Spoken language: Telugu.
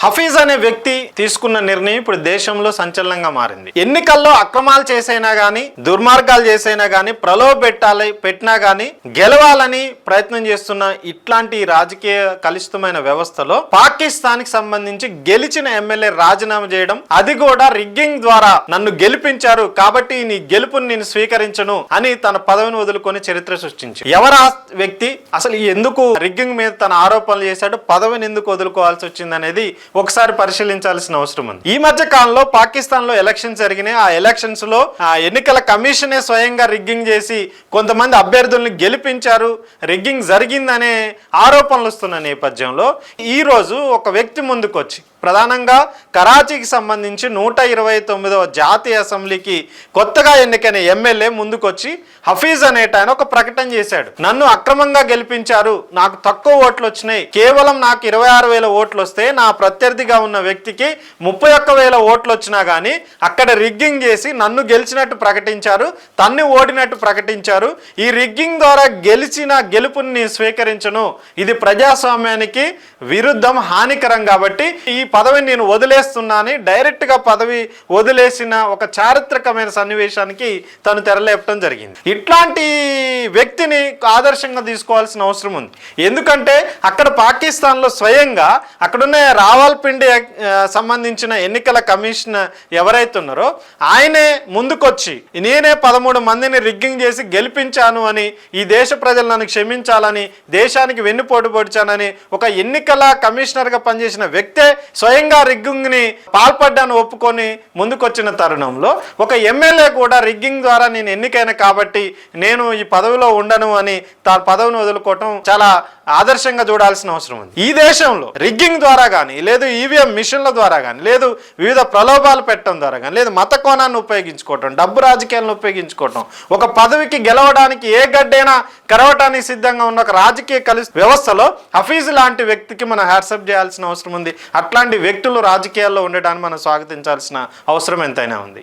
హఫీజ్ అనే వ్యక్తి తీసుకున్న నిర్ణయం ఇప్పుడు దేశంలో సంచలనంగా మారింది. ఎన్నికల్లో అక్రమాలు చేసైనా గానీ దుర్మార్గాలు చేసైనా గానీ ప్రలోభ పెట్టాలి పెట్టినా గానీ గెలవాలని ప్రయత్నం చేస్తున్న ఇట్లాంటి రాజకీయ కలుషితమైన వ్యవస్థలో పాకిస్తాన్కి సంబంధించి గెలిచిన ఎమ్మెల్యే రాజీనామా చేయడం అది కూడా రిగ్గింగ్ ద్వారా నన్ను గెలిపించారు కాబట్టి నీ గెలుపుని నేను స్వీకరించను అని తన పదవిని వదులుకొని చరిత్ర సృష్టించి ఎవరా వ్యక్తి అసలు ఎందుకు రిగ్గింగ్ మీద తన ఆరోపణలు చేశాడు పదవిని ఎందుకు వదులుకోవాల్సి వచ్చింది అనేది ఒకసారి పరిశీలించాల్సిన అవసరం ఉంది. ఈ మధ్య కాలంలో పాకిస్తాన్లో ఎలక్షన్స్ జరిగినాయి. ఆ ఎలక్షన్స్లో ఆ ఎన్నికల కమిషనే స్వయంగా రిగ్గింగ్ చేసి కొంతమంది అభ్యర్థుల్ని గెలిపించారు. రిగ్గింగ్ జరిగిందనే ఆరోపణలు వస్తున్న నేపథ్యంలో ఈ రోజు ఒక వ్యక్తి ముందుకొచ్చి ప్రధానంగా కరాచీకి సంబంధించి నూట ఇరవై తొమ్మిదవ జాతీయ అసెంబ్లీకి కొత్తగా ఎన్నికైన ఎమ్మెల్యే ముందుకొచ్చి హఫీజ్ అనేట ఆయన ఒక ప్రకటన చేశాడు. నన్ను అక్రమంగా గెలిపించారు. నాకు తక్కువ ఓట్లు వచ్చినాయి. కేవలం నాకు ఇరవై ఆరు వేల ఓట్లు వస్తే నా ప్రత్యర్థిగా ఉన్న వ్యక్తికి ముప్పై ఒక్క వేల ఓట్లు వచ్చినా కానీ అక్కడ రిగ్గింగ్ చేసి నన్ను గెలిచినట్టు ప్రకటించారు. తన్ని ఓడినట్టు ప్రకటించారు. ఈ రిగ్గింగ్ ద్వారా గెలిచిన గెలుపుని స్వీకరించను. ఇది ప్రజాస్వామ్యానికి విరుద్ధం హానికరం కాబట్టి ఈ పదవిని నేను వదిలేస్తున్నానని డైరెక్ట్గా పదవి వదిలేసిన ఒక చారిత్రకమైన సన్నివేశానికి తను తెరలేపటం జరిగింది. ఇట్లాంటి వ్యక్తిని ఆదర్శంగా తీసుకోవాల్సిన అవసరం ఉంది. ఎందుకంటే అక్కడ పాకిస్తాన్లో స్వయంగా అక్కడున్న రావాల్పిండి సంబంధించిన ఎన్నికల కమిషనర్ ఎవరైతే ఉన్నారో ఆయనే ముందుకొచ్చి నేనే పదమూడు మందిని రిగ్గింగ్ చేసి గెలిపించాను అని ఈ దేశ ప్రజలు నన్ను క్షమించాలని దేశానికి వెన్నుపోటు పొడిచానని ఒక ఎన్నికల కమిషనర్గా పనిచేసిన వ్యక్తే స్వయంగా రిగ్గింగ్ని పాల్పడ్డాను ఒప్పుకొని ముందుకొచ్చిన తరుణంలో ఒక ఎమ్మెల్యే కూడా రిగ్గింగ్ ద్వారా నేను ఎన్నికైన కాబట్టి నేను ఈ పదవిలో ఉండను అని తా పదవిని వదులుకోవటం చాలా ఆదర్శంగా చూడాల్సిన అవసరం ఉంది. ఈ దేశంలో రిగ్గింగ్ ద్వారా కానీ లేదు ఈవీఎం మిషన్ల ద్వారా కానీ లేదు వివిధ ప్రలోభాలు పెట్టడం ద్వారా కానీ లేదు మత కోణాన్ని ఉపయోగించుకోవటం డబ్బు రాజకీయాలను ఉపయోగించుకోవటం ఒక పదవికి గెలవడానికి ఏ గడ్డైనా కరవటానికి సిద్ధంగా ఉన్న ఒక రాజకీయ కలి వ్యవస్థలో హఫీజ్ లాంటి వ్యక్తికి మనం హ్యాట్సప్ చేయాల్సిన అవసరం ఉంది. అట్లాంటి వ్యక్తులు రాజకీయాల్లో ఉండటాన్ని మనం స్వాగతించాల్సిన అవసరం ఎంతైనా ఉంది.